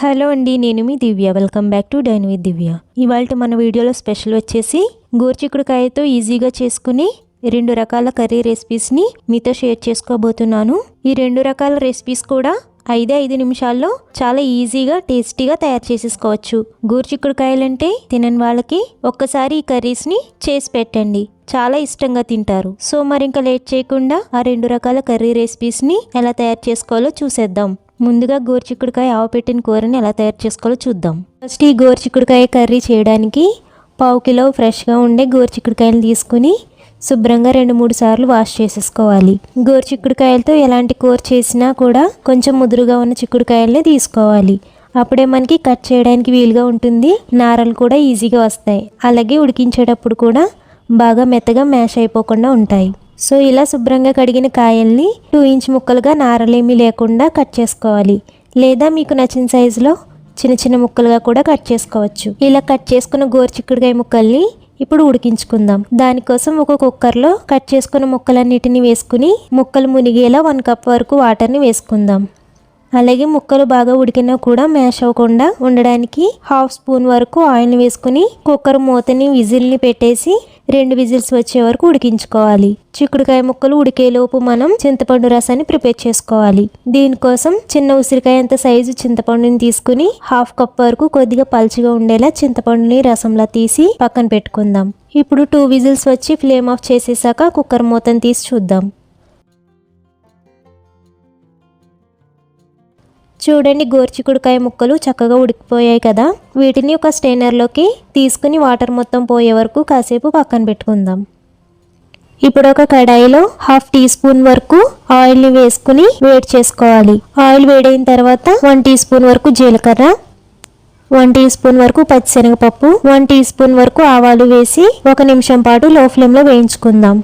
Hello అండి నేను మీ Divya. Welcome back to dine with Divya ఇవాళ మన వీడియోలో స్పెషల్ వచ్చేసి గోర్చిక్కుడుకాయతో ఈజీగా చేసుకుని రెండు రకాల కర్రీ రెసిపీస్ని మీతో షేర్ చేసుకోబోతున్నాను. ఈ రెండు రకాల రెసిపీస్ కూడా ఐదే ఐదు నిమిషాల్లో చాలా ఈజీగా టేస్టీగా తయారు చేసేసుకోవచ్చు. గోర్చిక్కుడుకాయలంటే తినని వాళ్ళకి ఒక్కసారి ఈ కర్రీస్ని చేసి పెట్టండి. చాలా ఇష్టంగా తింటారు. సో మరి ఇంకా లేట్ చేయకుండా ఆ రెండు రకాల కర్రీ రెసిపీస్ని ఎలా తయారు చేసుకోవాలో చూసేద్దాం. ముందుగా గోరుచిక్కుడుకాయ ఆవపెట్టిన కూరని ఎలా తయారు చేసుకోవాలో చూద్దాం. ఫస్ట్ ఈ గోరుచిక్కుడుకాయ కర్రీ చేయడానికి పావు కిలో ఫ్రెష్గా ఉండే గోరుచిక్కుడుకాయలు తీసుకుని శుభ్రంగా రెండు మూడు సార్లు వాష్ చేసేసుకోవాలి. గోరుచిక్కుడుకాయలతో ఎలాంటి కూర చేసినా కూడా కొంచెం ముదురుగా ఉన్న చిక్కుడుకాయలనే తీసుకోవాలి. అప్పుడే మనకి కట్ చేయడానికి వీలుగా ఉంటుంది. నారలు కూడా ఈజీగా వస్తాయి. అలాగే ఉడికించేటప్పుడు కూడా బాగా మెత్తగా మ్యాష్ అయిపోకుండా ఉంటాయి. సో ఇలా శుభ్రంగా కడిగిన కాయల్ని టూ ఇంచ్ ముక్కలుగా నారలేమీ లేకుండా కట్ చేసుకోవాలి. లేదా మీకు నచ్చిన సైజులో చిన్న చిన్న ముక్కలుగా కూడా కట్ చేసుకోవచ్చు. ఇలా కట్ చేసుకున్న గోరుచిక్కుడుకాయ ముక్కల్ని ఇప్పుడు ఉడికించుకుందాం. దానికోసం ఒక కుక్కర్లో కట్ చేసుకున్న ముక్కలన్నిటిని వేసుకుని ముక్కలు మునిగేలా వన్ కప్ వరకు వాటర్ని వేసుకుందాం. అలాగే ముక్కలు బాగా ఉడికినా కూడా మ్యాష్ అవ్వకుండా ఉండడానికి హాఫ్ స్పూన్ వరకు ఆయిల్ని వేసుకుని కుక్కర్ మూతని విజిల్ని పెట్టేసి రెండు విజిల్స్ వచ్చే వరకు ఉడికించుకోవాలి. చిక్కుడుకాయ ముక్కలు ఉడికేలోపు మనం చింతపండు రసాన్ని ప్రిపేర్ చేసుకోవాలి. దీనికోసం చిన్న ఉసిరికాయ అంత సైజు చింతపండుని తీసుకుని హాఫ్ కప్ వరకు కొద్దిగా పలుచగా ఉండేలా చింతపండుని రసంలా తీసి పక్కన పెట్టుకుందాం. ఇప్పుడు టూ విజిల్స్ వచ్చి ఫ్లేమ్ ఆఫ్ చేసేసాక కుక్కర్ మూతని తీసి చూద్దాం. చూడండి గోర్చికుడుకాయ ముక్కలు చక్కగా ఉడికిపోయాయి కదా. వీటిని ఒక స్టెయినర్లోకి తీసుకుని వాటర్ మొత్తం పోయే వరకు కాసేపు పక్కన పెట్టుకుందాం. ఇప్పుడు ఒక కడాయిలో హాఫ్ టీ స్పూన్ వరకు ఆయిల్ని వేసుకుని వేడి చేసుకోవాలి. ఆయిల్ వేడైన తర్వాత వన్ టీ స్పూన్ వరకు జీలకర్ర వన్ టీ స్పూన్ వరకు పచ్చిశనగపప్పు వన్ టీ స్పూన్ వరకు ఆవాలు వేసి ఒక నిమిషం పాటు లో ఫ్లేమ్లో వేయించుకుందాం.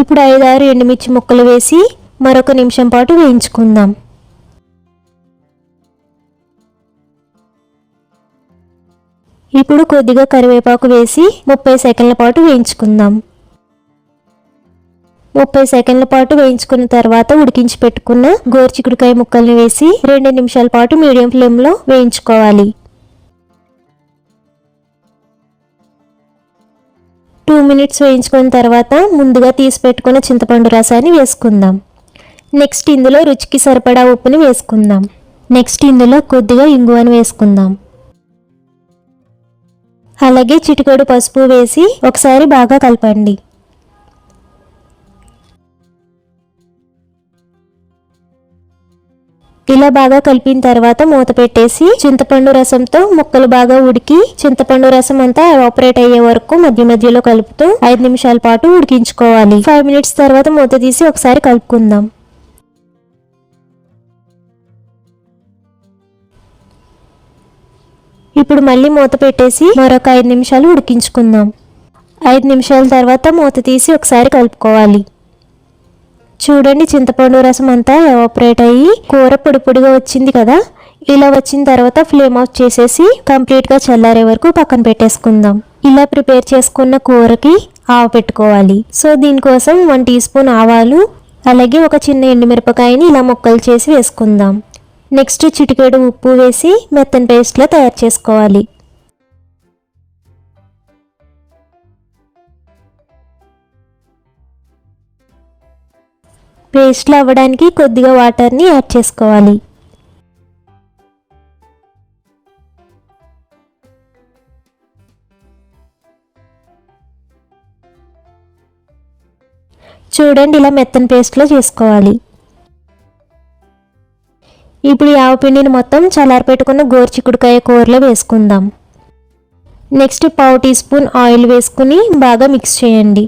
ఇప్పుడు ఐదారు ఎండుమిర్చి ముక్కలు వేసి మరొక నిమిషం పాటు వేయించుకుందాం. ఇప్పుడు కొద్దిగా కరివేపాకు వేసి ముప్పై సెకండ్ల పాటు వేయించుకుందాం. ముప్పై సెకండ్ల పాటు వేయించుకున్న తర్వాత ఉడికించి పెట్టుకున్న గోరుచిక్కుడుకాయ ముక్కల్ని వేసి రెండు నిమిషాల పాటు మీడియం ఫ్లేమ్లో వేయించుకోవాలి. టూ మినిట్స్ వేయించుకున్న తర్వాత ముందుగా తీసి పెట్టుకున్న చింతపండు రసాన్ని వేసుకుందాం. నెక్స్ట్ ఇందులో రుచికి సరిపడా ఉప్పుని వేసుకుందాం. నెక్స్ట్ ఇందులో కొద్దిగా ఇంగువని వేసుకుందాం. అలాగే చిటికెడు పసుపు వేసి ఒకసారి బాగా కలపండి. ఇలా బాగా కలిపిన తర్వాత మూత పెట్టేసి చింతపండు రసంతో ముక్కలు బాగా ఉడికి చింతపండు రసం అంతా ఆపరేట్ అయ్యే వరకు మధ్య మధ్యలో కలుపుతూ ఐదు నిమిషాల పాటు ఉడికించుకోవాలి. ఫైవ్ మినిట్స్ తర్వాత మూత తీసి ఒకసారి కలుపుకుందాం. ఇప్పుడు మళ్ళీ మూత పెట్టేసి మరొక ఐదు నిమిషాలు ఉడికించుకుందాం. ఐదు నిమిషాల తర్వాత మూత తీసి ఒకసారి కలుపుకోవాలి. చూడండి చింతపండు రసం అంతా ఎవాపరేట్ అయ్యి కూర పొడి పొడిగా వచ్చింది కదా. ఇలా వచ్చిన తర్వాత ఫ్లేమ్ ఆఫ్ చేసేసి కంప్లీట్గా చల్లారే వరకు పక్కన పెట్టేసుకుందాం. ఇలా ప్రిపేర్ చేసుకున్న కూరకి ఆవ పెట్టుకోవాలి. సో దీనికోసం వన్ టీ స్పూన్ ఆవాలు అలాగే ఒక చిన్న ఎండుమిరపకాయని ఇలా ముక్కలు చేసి వేసుకుందాం. నెక్స్ట్ చిటికెడు ఉప్పు వేసి మెత్తని పేస్ట్లా తయారు చేసుకోవాలి. పేస్ట్లు అవ్వడానికి కొద్దిగా వాటర్ని యాడ్ చేసుకోవాలి. చూడండి ఇలా మెత్తని పేస్ట్లో చేసుకోవాలి. ఇప్పుడు ఈ ఆవపిండిని మొత్తం చల్లారపెట్టుకున్న గోరుచిక్కుడుకాయ కూరలో వేసుకుందాం. నెక్స్ట్ పావు టీ స్పూన్ ఆయిల్ వేసుకుని బాగా మిక్స్ చేయండి.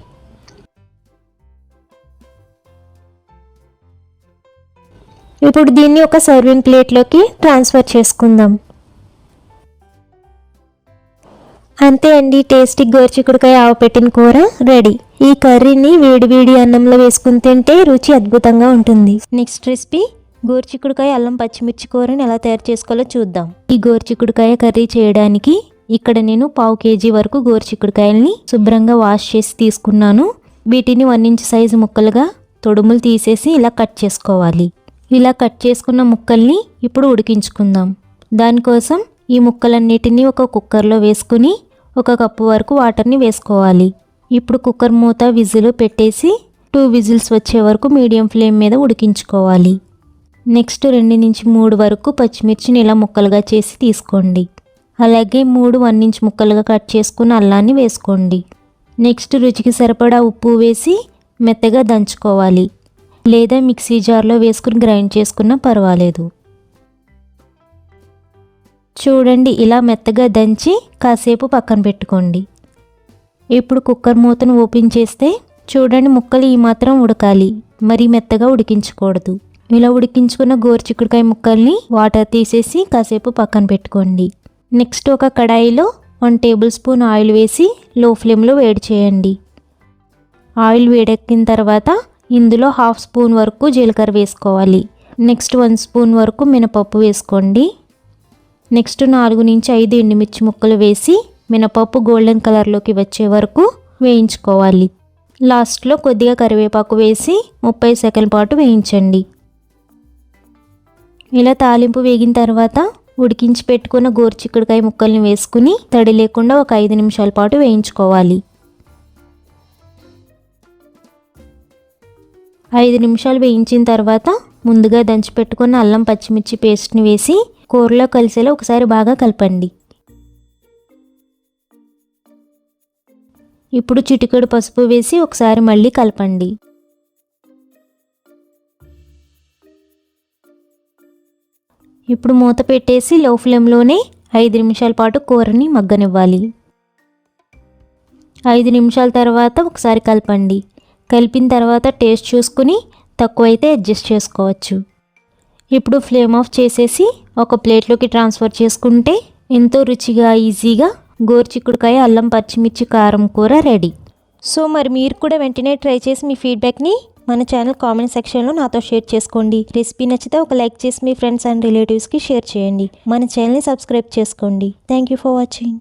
ఇప్పుడు దీన్ని ఒక సర్వింగ్ ప్లేట్లోకి ట్రాన్స్ఫర్ చేసుకుందాం. అంతే అండి టేస్టీ గోరుచిక్కుడుకాయ ఆవు పెట్టిన కూర రెడీ ఈ కర్రీని వేడి వేడి అన్నంలో వేసుకుని తింటే రుచి అద్భుతంగా ఉంటుంది. నెక్స్ట్ రెసిపీ గోరుచిక్కుడుకాయ అల్లం పచ్చిమిర్చి కూరని ఎలా తయారు చేసుకోవాలో చూద్దాం. ఈ గోరుచిక్కుడుకాయ కర్రీ చేయడానికి ఇక్కడ నేను పావు కేజీ వరకు గోరుచిక్కుడుకాయల్ని శుభ్రంగా వాష్ చేసి తీసుకున్నాను. వీటిని వన్ ఇంచ్ సైజు ముక్కలుగా తొడుములు తీసేసి ఇలా కట్ చేసుకోవాలి. ఇలా కట్ చేసుకున్న ముక్కల్ని ఇప్పుడు ఉడికించుకుందాం. దానికోసం ఈ ముక్కలన్నిటినీ ఒక కుక్కర్లో వేసుకుని ఒక కప్పు వరకు వాటర్ని వేసుకోవాలి. ఇప్పుడు కుక్కర్ మూత విజిల్ పెట్టేసి టూ విజిల్స్ వచ్చే వరకు మీడియం ఫ్లేమ్ మీద ఉడికించుకోవాలి. నెక్స్ట్ రెండు నుంచి మూడు వరకు పచ్చిమిర్చిని ఇలా ముక్కలుగా చేసి తీసుకోండి. అలాగే మూడు వన్ ఇంచ్ ముక్కలుగా కట్ చేసుకున్న అల్లాన్ని వేసుకోండి. నెక్స్ట్ రుచికి సరిపడా ఉప్పు వేసి మెత్తగా దంచుకోవాలి. లేదా మిక్సీ జార్లో వేసుకుని గ్రైండ్ చేసుకున్నా పర్వాలేదు. చూడండి ఇలా మెత్తగా దంచి కాసేపు పక్కన పెట్టుకోండి. ఇప్పుడు కుక్కర్ మూతను ఓపెన్ చేస్తే చూడండి ముక్కలు ఈ మాత్రం ఉడకాలి. మరీ మెత్తగా ఉడికించకూడదు. ఇలా ఉడికించుకున్న గోరుచిక్కుడుకాయ ముక్కల్ని వాటర్ తీసేసి కాసేపు పక్కన పెట్టుకోండి. నెక్స్ట్ ఒక కడాయిలో వన్ టేబుల్ స్పూన్ ఆయిల్ వేసి లో ఫ్లేమ్లో వేడి చేయండి. ఆయిల్ వేడెక్కిన తర్వాత ఇందులో హాఫ్ స్పూన్ వరకు జీలకర్ర వేసుకోవాలి. నెక్స్ట్ వన్ స్పూన్ వరకు మినపప్పు వేసుకోండి. నెక్స్ట్ నాలుగు నుంచి ఐదు ఎండుమిర్చి ముక్కలు వేసి మినపప్పు గోల్డెన్ కలర్లోకి వచ్చే వరకు వేయించుకోవాలి. లాస్ట్లో కొద్దిగా కరివేపాకు వేసి ముప్పై సెకండ్ల పాటు వేయించండి. ఇలా తాలింపు వేగిన తర్వాత ఉడికించి పెట్టుకున్న గోరుచిక్కుడుకాయ ముక్కల్ని వేసుకుని తడి లేకుండా ఒక ఐదు నిమిషాల పాటు వేయించుకోవాలి. ఐదు నిమిషాలు వేయించిన తర్వాత ముందుగా దంచి పెట్టుకున్న అల్లం పచ్చిమిర్చి పేస్ట్ని వేసి కూరలో కలిసేలా ఒకసారి బాగా కలపండి. ఇప్పుడు చిటికెడు పసుపు వేసి ఒకసారి మళ్ళీ కలపండి. ఇప్పుడు మూత పెట్టేసి లో ఫ్లేమ్లోనే ఐదు నిమిషాల పాటు కూరని మగ్గనివ్వాలి. ఐదు నిమిషాల తర్వాత ఒకసారి కలపండి. కలిపిన తర్వాత టేస్ట్ చూసుకుని తక్కువైతే అడ్జస్ట్ చేసుకోవచ్చు. ఇప్పుడు ఫ్లేమ్ ఆఫ్ చేసేసి ఒక ప్లేట్లోకి ట్రాన్స్ఫర్ చేసుకుంటే ఎంతో రుచిగా ఈజీగా గోరుచిక్కుడుకాయ అల్లం పచ్చిమిర్చి కారం కూర రెడీ. సో మరి మీరు కూడా వెంటనే ట్రై చేసి మీ ఫీడ్బ్యాక్ని మన ఛానల్ కామెంట్ సెక్షన్లో నాతో షేర్ చేసుకోండి. రెసిపీ నచ్చితే ఒక లైక్ చేసి మీ ఫ్రెండ్స్ అండ్ రిలేటివ్స్కి షేర్ చేయండి. మన ఛానల్ని సబ్స్క్రైబ్ చేసుకోండి. Thank you for watching